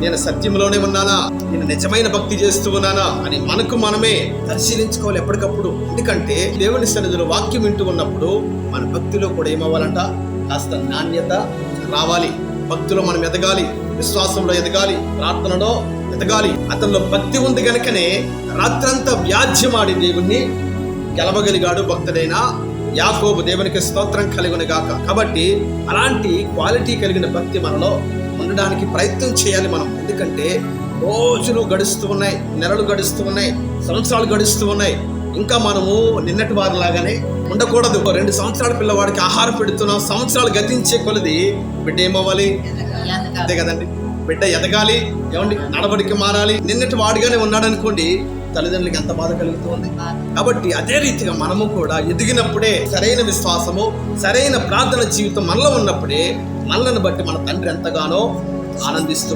నేను సత్యంలోనే ఉన్నానా? నేను నిజమైన భక్తి చేస్తూ ఉన్నానా? అని మనకు మనమే పరిశీలించుకోవాలి ఎప్పటికప్పుడు. ఎందుకంటే దేవుని సన్నిధిలో వాక్యం వింటూ ఉన్నప్పుడు మన భక్తిలో కూడా ఏమవ్వాలంట? కాస్త నాణ్యత రావాలి. భక్తిలో మనం ఎదగాలి. విశ్వాసంలో ఎదగాలి. ప్రార్థనలో ఎదగాలి. అతనిలో భక్తి ఉంది గనుకనే రాత్రంతా వ్యాజ్యమాడి దేవుణ్ణి గెలవగలిగాడు భక్తుడైన యాకోబు దేవునికి స్తోత్రం కలిగిన గాక కాబట్టి అలాంటి క్వాలిటీ కలిగిన భక్తి మనలో ఉండడానికి ప్రయత్నం చేయాలి మనం. ఎందుకంటే రోజులు గడుస్తూ ఉన్నాయి నెలలు గడుస్తూ ఉన్నాయి సంవత్సరాలు గడుస్తూ ఉన్నాయి. ఇంకా మనము నిన్నటి వారి లాగానే ఉండకూడదు రెండు సంవత్సరాల పిల్లవాడికి ఆహారం పెడుతున్నాం సంవత్సరాలు గతించే కొలది బిడ్డ ఏమవ్వాలి? అంతే కదండి. బిడ్డ ఎదగాలి ఏమండి? నడవడికి మారాలి. నిన్నటి వాడిగానే ఉన్నాడు అనుకోండి తల్లిదండ్రులకి ఎంత బాధ కలుగుతుంది. కాబట్టి అదే రీతిగా మనము కూడా ఎదిగినప్పుడే సరైన విశ్వాసము సరైన ప్రార్థన జీవితం మనలో ఉన్నప్పుడే మనల్ని బట్టి మన తండ్రి ఎంతగానో ఆనందిస్తూ